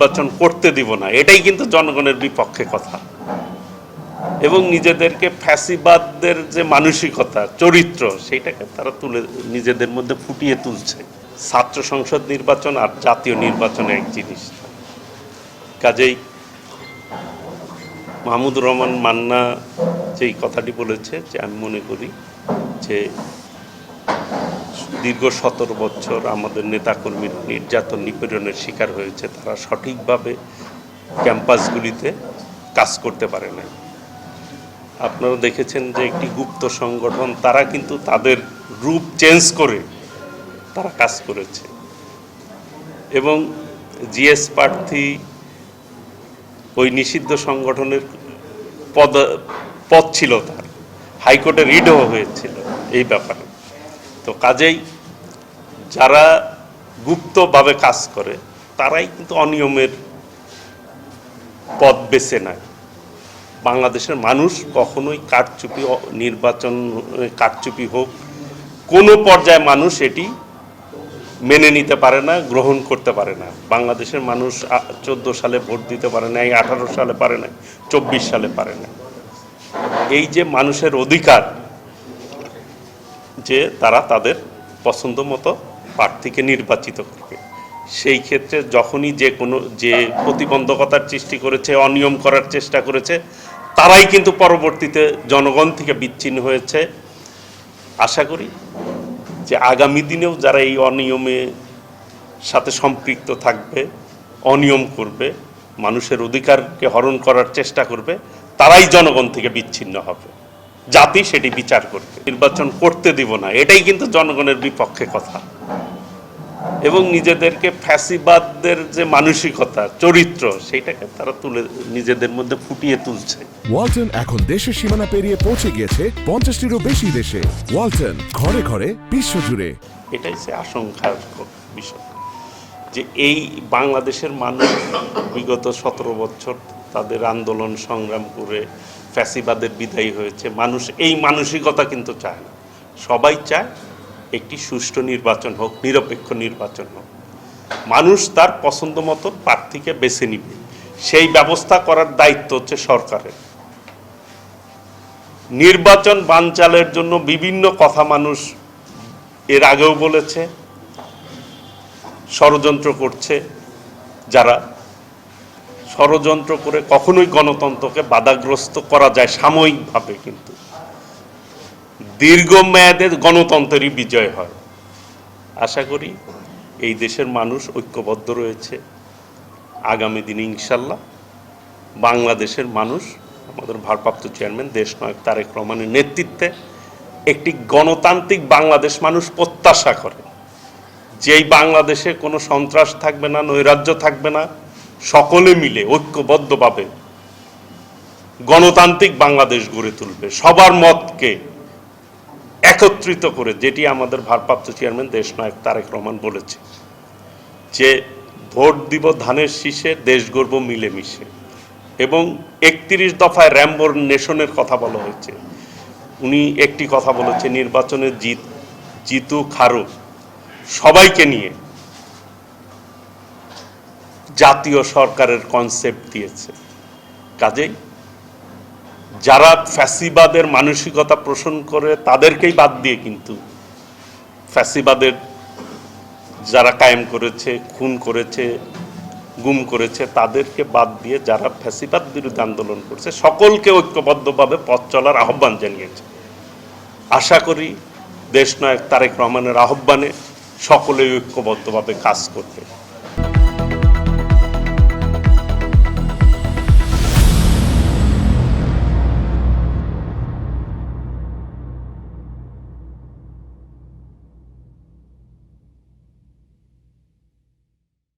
নির্বাচন করতে দিব না, এটাই কিন্তু জনগণের বিপক্ষে কথা। এবং নিজেদেরকে ফ্যাসিবাদদের যে মানসিকতা, চরিত্র সেইটাকে তারা তুলে নিজেদের মধ্যে ফুটিয়ে তুলছে। ছাত্র সংসদ নির্বাচন আর জাতীয় নির্বাচন এক জিনিস। কাজেই মাহমুদুর রহমান মান্না যেই কথাটি বলেছে, যে আমি মনে করি যে দীর্ঘ সতেরো বছর আমাদের নেতাকর্মীর নির্যাতন নিপীড়নের শিকার হয়েছে। তারা সঠিকভাবে ক্যাম্পাসগুলিতে কাজ করতে পারে না আপনারা দেখেছেন যে একটি গুপ্ত সংগঠন, তারা কিন্তু তাদের রূপ চেঞ্জ করে তারা কাজ করেছে। এবং জিএস প্রার্থী ওই নিষিদ্ধ সংগঠনের পদ পদ ছিল তার। হাইকোর্টে রিডও হয়েছিল এই ব্যাপারে। তো কাজেই যারা গুপ্তভাবে কাজ করে, তারাই কিন্তু অনিয়মের পথ বেছে নেয়। বাংলাদেশের মানুষ কখনোই কারচুপি, নির্বাচন, কারচুপি হোক, কোনো পর্যায়ে মানুষ এটি মেনে নিতে পারে না, গ্রহণ করতে পারে না। বাংলাদেশের মানুষ চোদ্দ সালে ভোট দিতে পারে না, এই আঠারো সালে পারে না, চব্বিশ সালে পারে না। এই যে মানুষের অধিকার যে তারা তাদের পছন্দ মতো প্রার্থীকে নির্বাচিত করবে। সেই ক্ষেত্রে যখনই যে কোনো, যে প্রতিবন্ধকতার সৃষ্টি করেছে, অনিয়ম করার চেষ্টা করেছে, তারাই কিন্তু পরবর্তীতে জনগণ থেকে বিচ্ছিন্ন হয়েছে। আশা করি যে আগামী দিনেও যারা এই অনিয়মে সাথে সম্পৃক্ত থাকবে, অনিয়ম করবে, মানুষের অধিকারকে হরণ করার চেষ্টা করবে, তারাই জনগণ থেকে বিচ্ছিন্ন হবে। জাতি সেটি বিচার করবে। নির্বাচন করতে দিব না। এটাই কিন্তু জনগণের বিপক্ষে কথা। এবং নিজেদেরকে ফ্যাসিবাদদের যে মানসিকতা চরিত্র সেইটাকে তারা তুলে নিজেদের মধ্যে ফুটিয়ে তুলছে। ওয়ালটন এখন দেশের সীমানা পেরিয়ে পৌঁছে গিয়েছে পঞ্চাশটিরও বেশি দেশে। ওয়ালটন ঘরে ঘরে বিশ্বজুড়ে। এটাই সে আশঙ্কার বিষয়। যে এই বাংলাদেশের মানুষ বিগত সতেরো বছর তাদের আন্দোলন সংগ্রাম করে ফ্যাসিবাদের বিদায়ী হয়েছে। মানুষ এই মানসিকতা কিন্তু চায় না। সবাই চায় একটি সুষ্ঠু নির্বাচন হোক, নিরপেক্ষ নির্বাচন হোক। মানুষ তার পছন্দ মতো প্রার্থীকে বেছে নিবে। সেই ব্যবস্থা করার দায়িত্ব হচ্ছে সরকারের। নির্বাচন বানচালের জন্য বিভিন্ন কথা মানুষ এর আগেও বলেছে, ষড়যন্ত্র করছে। যারা ষড়যন্ত্র করে কখনোই গণতন্ত্রকে বাধাগ্রস্ত করা যায় সাময়িকভাবে কিন্তু। দীর্ঘমেয়াদে গণতন্ত্রেরই বিজয় হয়। আশা করি এই দেশের মানুষ ঐক্যবদ্ধ রয়েছে। আগামী দিনে ইনশাল্লাহ বাংলাদেশের মানুষ, আমাদের ভারপ্রাপ্ত চেয়ারম্যান দেশনায়ক তারেক রহমানের নেতৃত্বে একটি গণতান্ত্রিক বাংলাদেশ মানুষ প্রত্যাশা করে। যেই বাংলাদেশে কোনো সন্ত্রাস থাকবে না, নৈরাজ্য থাকবে না, সকলে মিলে ঐক্যবদ্ধভাবে গণতান্ত্রিক বাংলাদেশ গড়ে তুলবে। সবার মতকে একত্রিত করে, যেটি আমাদের ভারপ্রাপ্ত চেয়ারম্যান দেশনায়ক তারেক রহমান বলেছে, যে ভোট দিব ধানের শীষে, দেশ গর্ব মিলেমিশে। এবং একত্রিশ দফায় র্যাম্বোর নেশনের কথা বলা হয়েছে। উনি একটি কথা বলেছে নির্বাচনে জিত জিতু খারু সবাইকে নিয়ে জাতীয় সরকারের কনসেপ্ট দিয়েছে। কাজেই যারা ফ্যাসিবাদের মানসিকতা পোষণ করে, তাদেরকেই বাদ দিয়ে কিন্তু ফ্যাসিবাদের যারা কায়েম করেছে, খুন করেছে, গুম করেছে, তাদেরকে বাদ দিয়ে যারা ফ্যাসিবাদ বিরুদ্ধে আন্দোলন করছে, সকলকে ঐক্যবদ্ধভাবে পথ চলার আহ্বান জানিয়েছে। আশা করি দেশ দেশনায়ক তারেক রহমানের আহ্বানে সকলে ঐক্যবদ্ধভাবে কাজ করবে।